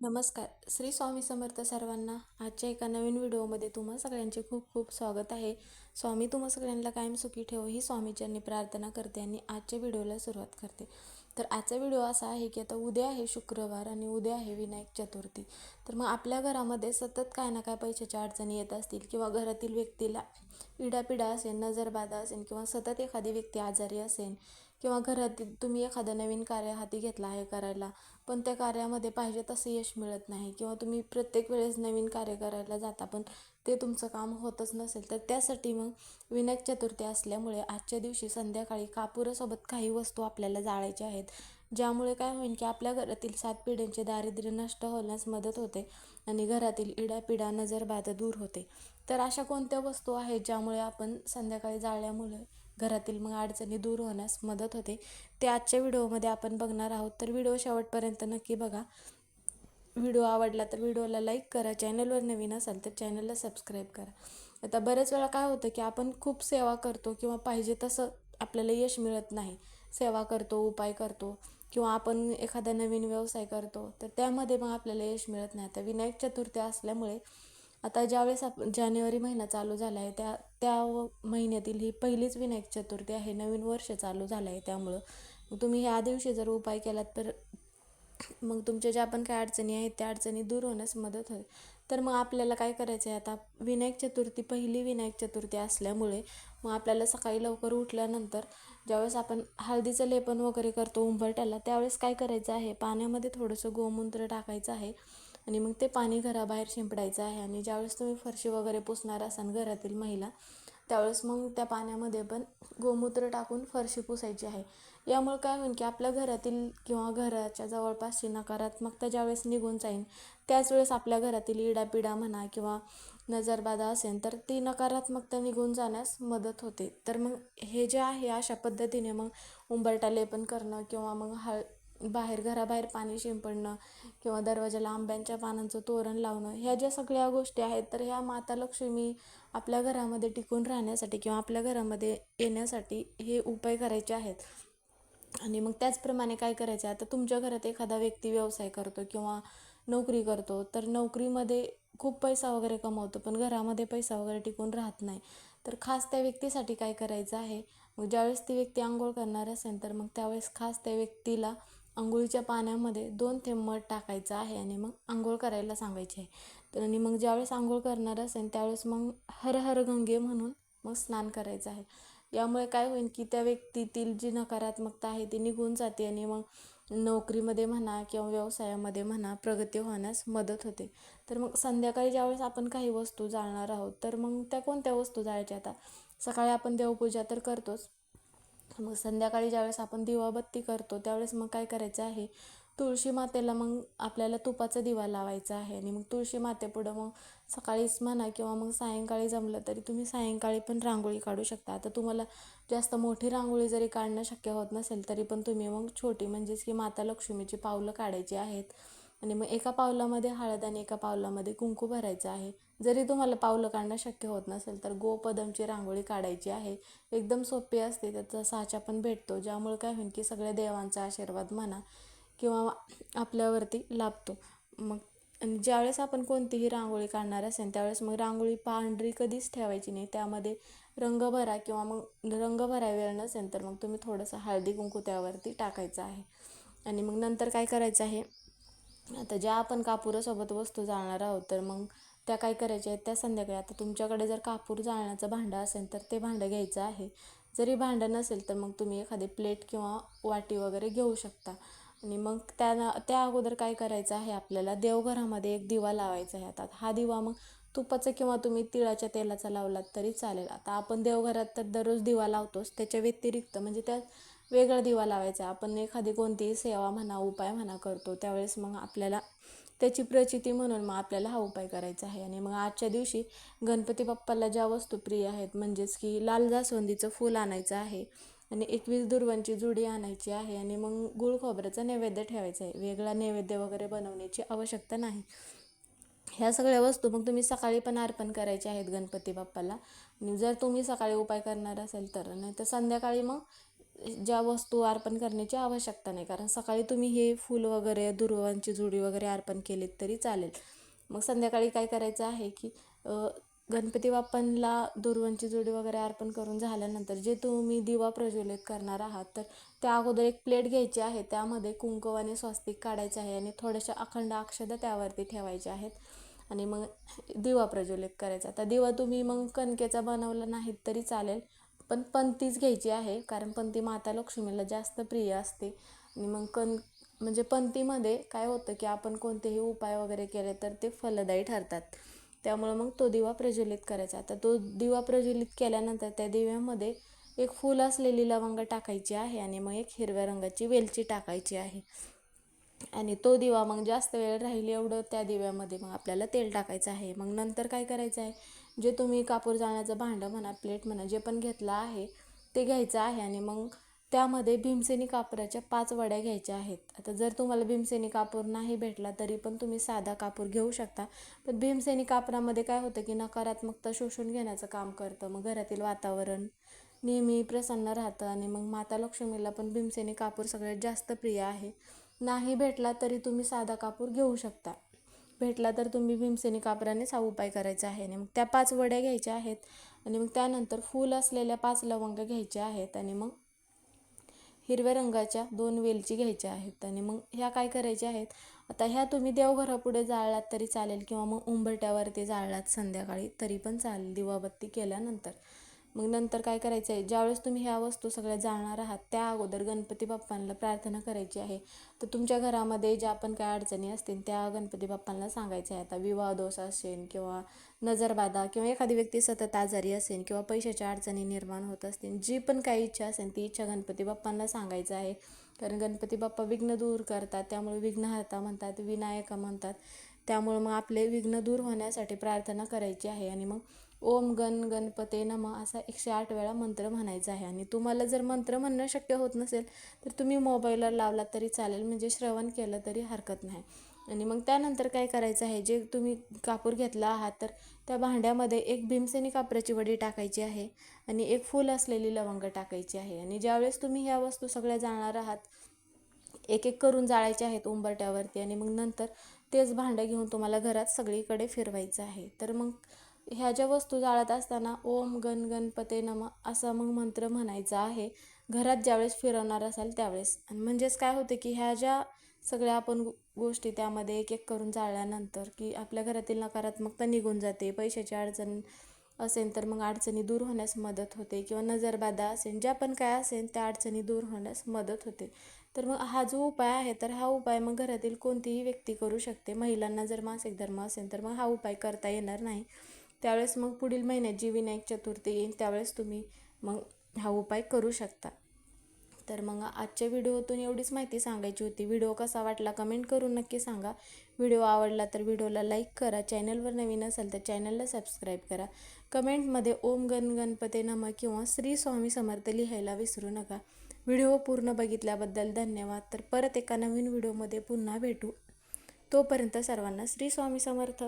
नमस्कार. श्री स्वामी समर्थ सर्वांना आजच्या एका नवीन व्हिडिओमध्ये तुम्हा सगळ्यांचे खूप खूप स्वागत आहे. स्वामी तुम्हा सगळ्यांना कायम सुखी ठेव ही स्वामीच्यांनी प्रार्थना करते आणि आजच्या व्हिडिओला सुरुवात करते. तर आजचा व्हिडिओ असा आहे की आता उद्या आहे शुक्रवार आणि उद्या आहे विनायक चतुर्थी. तर मग आपल्या घरामध्ये सतत काय ना काय पैशाच्या अडचणी येत असतील किंवा घरातील व्यक्तीला इडापिडा असेल नजरबाधा असेल किंवा सतत एखादी व्यक्ती आजारी असेल किंवा घरातील तुम्ही एखादं नवीन कार्य हाती घेतला आहे करायला पण त्या कार्यामध्ये पाहिजे तसं यश मिळत नाही किंवा तुम्ही प्रत्येक वेळेस नवीन कार्य करायला जाता पण ते तुमचं काम होतच नसेल तर त्यासाठी मग विनायक चतुर्थी असल्यामुळे आजच्या दिवशी संध्याकाळी कापुरासोबत काही वस्तू आपल्याला जाळायच्या आहेत ज्यामुळे काय होईल की आपल्या घरातील सात पिढ्यांचे दारिद्र्य नष्ट होण्यास मदत होते आणि घरातील इडापिडा नजरबाधा दूर होते. तर अशा कोणत्या वस्तू आहेत ज्यामुळे आपण संध्याकाळी जाळल्यामुळे घरातील मग अडचणी दूर होण्यास मदत होते. ते आजच्या व्हिडिओमध्ये आपण बघणार आहोत. तर व्हिडिओ शेवटपर्यंत नक्की बघा. व्हिडिओ आवडला तर व्हिडिओला लाईक करा. चॅनलवर नवीन असाल तर चॅनलला सबस्क्राईब करा. आता बऱ्याच वेळा काय होतं की आपण खूप सेवा करतो किंवा पाहिजे तसं आपल्याला यश मिळत नाही. सेवा करतो उपाय करतो किंवा आपण एखादा नवीन व्यवसाय करतो तर त्यामध्ये मग आपल्याला यश मिळत नाही. आता विनायक चतुर्थी असल्यामुळे आता ज्यावेळेस आप जानेवारी महिना चालू झाला आहे त्या त्या महिन्यातील ही पहिलीच विनायक चतुर्थी आहे नवीन वर्ष चालू झालं आहे त्यामुळं. मग तुम्ही ह्या दिवशी जर उपाय केलात तर मग तुमच्या ज्या पण काय अडचणी आहेत त्या अडचणी दूर होण्यास मदत होईल. तर मग आपल्याला काय करायचं आहे आता? विनायक चतुर्थी पहिली विनायक चतुर्थी असल्यामुळे मग आपल्याला सकाळी लवकर उठल्यानंतर ज्यावेळेस आपण हळदीचं लेपन वगैरे करतो उंबरट्याला त्यावेळेस काय करायचं आहे? पाण्यामध्ये थोडंसं गोमूत्र टाकायचं आहे. आणि मग ते पाणी घराबाहेर शिंपडायचं आहे आणि ज्यावेळेस तुम्ही फरशी वगैरे पुसणार असाल घरातील महिला त्यावेळेस मग त्या पाण्यामध्ये पण गोमूत्र टाकून फरशी पुसायची आहे. यामुळे काय होईल की आपल्या घरातील किंवा घराच्या जवळपासची नकारात्मकता ज्यावेळेस निघून जाईल त्याच वेळेस आपल्या घरातील इडापिडा म्हणा किंवा नजरबाधा असेल तर ती नकारात्मकता निघून जाण्यास मदत होते. तर मग हे जे आहे अशा पद्धतीने मग उंबरटा लेपन करणं किंवा मग हळ बाहेर घराबाहेर पाणी शिंपडणं किंवा दरवाजाला आंब्यांच्या पानांचं तोरण लावणं ह्या ज्या सगळ्या गोष्टी आहेत तर ह्या माता लक्ष्मी आपल्या घरामध्ये टिकून राहण्यासाठी किंवा आपल्या घरामध्ये येण्यासाठी हे उपाय करायचे आहेत. आणि मग त्याचप्रमाणे काय करायचं आता तुमच्या घरात एखादा व्यक्ती व्यवसाय करतो किंवा नोकरी करतो तर नोकरीमध्ये खूप पैसा वगैरे कमवतो पण घरामध्ये पैसा वगैरे टिकून राहत नाही. तर खास त्या व्यक्तीसाठी काय करायचं आहे? मग ज्यावेळेस ती व्यक्ती आंघोळ करणार असेल तर मग त्यावेळेस खास त्या व्यक्तीला आंघोळीच्या पाण्यामध्ये दोन थेंब मध टाकायचं आहे आणि मग आंघोळ करायला सांगायचे आहे. तर आणि मग ज्यावेळेस आंघोळ करणार असेल त्यावेळेस मग हर हर गंगे म्हणून मग स्नान करायचं आहे. यामुळे काय होईल की त्या व्यक्तीतील जी नकारात्मकता आहे ती निघून जाते आणि मग नोकरीमध्ये म्हणा किंवा व्यवसायामध्ये म्हणा प्रगती होण्यास मदत होते. तर मग संध्याकाळी ज्यावेळेस आपण काही वस्तू जाळणार आहोत तर मग त्या कोणत्या वस्तू जाळायच्या? आता सकाळी आपण देवपूजा तर करतोच मग संध्याकाळी ज्यावेळेस आपण दिवाबत्ती करतो त्यावेळेस मग काय करायचं आहे? तुळशी मातेला मग आपल्याला तुपाचा दिवा लावायचा आहे आणि मग तुळशी मातेपुढं मग सकाळीच म्हणा किंवा मग सायंकाळी जमलं तरी तुम्ही सायंकाळी पण रांगोळी काढू शकता. आता तुम्हाला जास्त मोठी रांगोळी जरी काढणं शक्य होत नसेल तरी पण तुम्ही मग छोटी म्हणजेच की माता लक्ष्मीची पावलं काढायची आहेत. आणि मग एका पावलामध्ये हळद आणि एका पावलामध्ये कुंकू भरायचं आहे. जरी तुम्हाला पावलं काढणं शक्य होत नसेल तर गोपदमची रांगोळी काढायची आहे. एकदम सोपी असते त्याचा साचा पण भेटतो ज्यामुळे काय होईल की सगळ्या देवांचा आशीर्वाद म्हणा किंवा आपल्यावरती लाभतो. मग आणि ज्यावेळेस आपण कोणतीही रांगोळी काढणार असेल त्यावेळेस मग रांगोळी पांढरी कधीच ठेवायची नाही. त्यामध्ये रंग भरा किंवा मग रंग भरा वेळ नसेल तर मग तुम्ही थोडंसं हळदी कुंकू त्यावरती टाकायचं आहे. आणि मग नंतर काय करायचं आहे आता ज्या आपण कापुरासोबत वस्तू जाळणार आहोत तर मग त्या काय करायच्या आहेत? त्या संध्याकाळी. आता तुमच्याकडे जर कापूर जाळण्याचं भांडं असेल तर ते भांडं घ्यायचं आहे. जरी भांडं नसेल तर मग तुम्ही एखादी प्लेट किंवा वाटी वगैरे घेऊ शकता. आणि मग त्या त्या अगोदर काय करायचं आहे आपल्याला? देवघरामध्ये एक दिवा लावायचा आहे. आता हा दिवा मग तुपाचा किंवा तुम्ही तिळाच्या तेलाचा लावलात तरी चालेल. आता आपण देवघरात तर दररोज दिवा लावतोच. त्याच्या व्यतिरिक्त म्हणजे त्या वेगळा दिवा लावायचा. आपण एखादी कोणतीही सेवा म्हणा उपाय म्हणा करतो त्यावेळेस मग आपल्याला त्याची प्रचिती म्हणून मग आपल्याला हा उपाय करायचा आहे. आणि मग आजच्या दिवशी गणपती बाप्पाला ज्या वस्तू प्रिय आहेत म्हणजेच की लाल जास्वंदीचं फूल आणायचं आहे आणि एकवीस दुर्वांची जुडी आणायची आहे आणि मग गुळ खोबऱ्याचा नैवेद्य ठेवायचा आहे. वेगळा नैवेद्य वगैरे बनवण्याची आवश्यकता नाही. ह्या सगळ्या वस्तू मग तुम्ही सकाळी पण अर्पण करायच्या आहेत गणपती बाप्पाला. आणि जर तुम्ही सकाळी उपाय करणार असेल तर नाही तर संध्याकाळी मग ज्या वस्तू अर्पण करण्याची आवश्यकता नाही. कारण सकाळी तुम्ही हे फूल वगैरे दुर्वांची जुडी वगैरे अर्पण केलीत तरी चालेल. मग संध्याकाळी काय करायचं आहे की गणपती बाप्पांना दुर्वांची जुडी वगैरे अर्पण करून झाल्यानंतर जे तुम्ही दिवा प्रज्वलित करणार आहात तर त्या अगोदर एक प्लेट घ्यायची आहे. त्यामध्ये कुंकव आणि स्वस्तिक काढायचं आहे आणि थोड्याशा अखंड अक्षदा त्यावरती ठेवायच्या आहेत आणि मग दिवा प्रज्वलित करायचा. आता दिवा तुम्ही मग कणकेचा बनवला नाहीत तरी चालेल. पण पंतीच घ्यायची आहे कारण पंती माता लक्ष्मीला जास्त प्रिय असते. आणि मग कण म्हणजे पंतीमध्ये काय होतं की आपण कोणतेही उपाय वगैरे केले तर ते फलदायी ठरतात. त्यामुळं मग तो दिवा प्रज्वलित करायचा. आता तो दिवा प्रज्वलित केल्यानंतर त्या दिव्यामध्ये एक फूल असलेली लवंग टाकायची आहे आणि मग एक हिरव्या रंगाची वेलची टाकायची आहे. आणि तो दिवा मग जास्त वेळ राहील एवढं त्या दिव्यामध्ये मग आपल्याला तेल टाकायचं आहे. मग नंतर काय करायचं आहे? जे तुम्ही कापूर जाळण्याचं भांडं म्हणा प्लेट म्हणा जे पण घेतलं आहे ते घ्यायचं आहे आणि मग त्यामध्ये भीमसेनी कापराच्या पाच वड्या घ्यायच्या आहेत. आता जर तुम्हाला भीमसेनी कापूर नाही भेटला तरी पण तुम्ही साधा कापूर घेऊ शकता. पण भीमसेनी कापरामध्ये काय होतं की नकारात्मकता शोषून घेण्याचं काम करतं. मग घरातील वातावरण नेहमी प्रसन्न राहतं आणि मग माता लक्ष्मीला पण भीमसेनी कापूर सगळ्यात जास्त प्रिय आहे. नाही भेटला तरी तुम्ही साधा कापूर घेऊ शकता. भेटला तर तुम्ही भीमसेनी कापरानेच हा उपाय करायचा आहे. आणि मग त्या पाच वड्या घ्यायच्या आहेत. आणि मग त्यानंतर फूल असलेल्या पाच लवंग घ्यायच्या आहेत. आणि मग हिरव्या रंगाच्या दोन वेलची घ्यायच्या आहेत. आणि मग ह्या काय करायच्या आहेत? आता ह्या तुम्ही देवघरापुढे जाळलात तरी चालेल किंवा मग उंबरट्यावरती जाळलात संध्याकाळी तरी पण चालेल. दिवाबत्ती केल्यानंतर. मग नंतर काय करायचं आहे ज्यावेळेस तुम्ही ह्या वस्तू सगळ्या जाळणार आहात त्या अगोदर गणपती बाप्पांना प्रार्थना करायची आहे. तर तुमच्या घरामध्ये ज्या पण काय अडचणी असतील त्या गणपती बाप्पांना सांगायच्या आहे. आता विवाह दोष असेल किंवा नजरबाधा किंवा एखादी व्यक्ती सतत आजारी असेल किंवा पैशाच्या अडचणी निर्माण होत असतील जी पण काही इच्छा असेल ती इच्छा गणपती बाप्पांना सांगायचं आहे. कारण गणपती बाप्पा विघ्न दूर करतात त्यामुळे विघ्नहर्ता म्हणतात विनायका म्हणतात. त्यामुळं मग आपले विघ्न दूर होण्यासाठी प्रार्थना करायची आहे आणि मग ओम गण गणपते नम असा एकशे आठ वेळा मंत्र म्हणायचा आहे. आणि तुम्हाला जर मंत्र म्हणणं शक्य होत नसेल तर तुम्ही मोबाईलवर लावलात तरी चालेल म्हणजे श्रवण केलं तरी हरकत नाही. आणि मग त्यानंतर काय करायचं आहे जे तुम्ही कापूर घेतला आहात तर त्या भांड्यामध्ये एक भीमसेनी कापराची वडी टाकायची आहे आणि एक फूल असलेली लवंग टाकायची आहे. आणि ज्यावेळेस तुम्ही ह्या वस्तू सगळ्या जाणार आहात एक एक करून जाळायचे आहेत उंबरट्यावरती. आणि मग नंतर तेच भांडं घेऊन तुम्हाला घरात सगळीकडे फिरवायचं आहे. तर मग ह्या ज्या वस्तू जाळत असताना ओम गण गणपते नम असा मग मंत्र म्हणायचा आहे. घरात ज्यावेळेस फिरवणार असाल त्यावेळेस. आणि म्हणजेच काय होते की ह्या ज्या सगळ्या आपण गोष्टी त्यामध्ये एक एक करून जाळल्यानंतर की आपल्या घरातील नकारात्मकता निघून जाते. पैशाची अडचण असेल तर मग अडचणी दूर होण्यास मदत होते. किंवा नजरबाधा असेल ज्या पण काय असेल त्या अडचणी दूर होण्यास मदत होते. तर मग हा जो उपाय आहे तर हा उपाय मग घरातील कोणतीही व्यक्ती करू शकते. महिलांना जर मासिक धर्म असेल तर मग हा उपाय करता येणार नाही. त्यावेळेस मग पुढील महिन्यात जी विनायक चतुर्थी येईल त्यावेळेस तुम्ही मग हा उपाय करू शकता. तर मग आजच्या व्हिडिओतून एवढीच माहिती सांगायची होती. व्हिडिओ कसा वाटला कमेंट करून नक्की सांगा. व्हिडिओ आवडला तर व्हिडिओला लाईक करा. चॅनलवर नवीन असेल तर चॅनलला सबस्क्राईब करा. कमेंटमध्ये ओम गण गणपते नम किंवा श्री स्वामी समर्थ लिहायला विसरू नका. व्हिडिओ पूर्ण बघितल्याबद्दल धन्यवाद. तर परत एका नवीन व्हिडिओमध्ये पुन्हा भेटू. तोपर्यंत सर्वांना श्री स्वामी समर्थ.